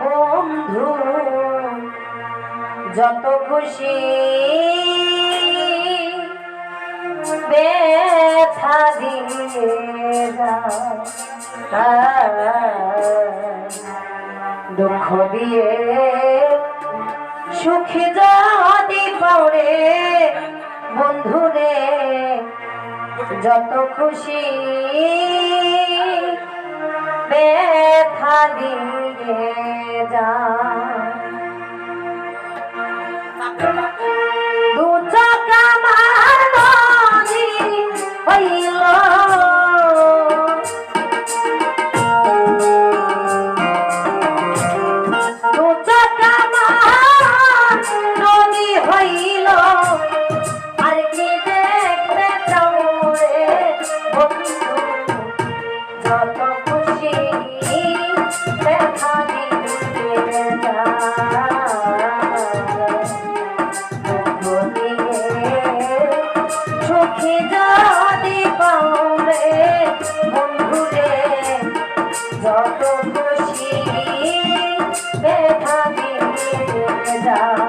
বন্ধু যত খুশি ব্যথা দিয়ে দুঃখ দিয়ে সুখী যদি পাওরে বন্ধুরে যত খুশি ব্যথা দিয়ে যায়। Yeah.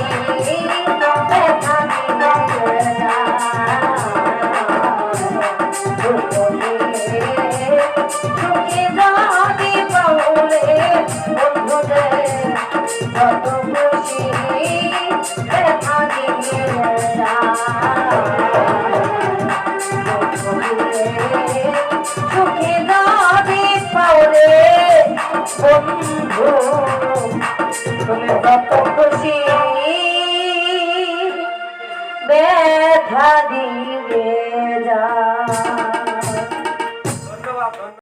খুশি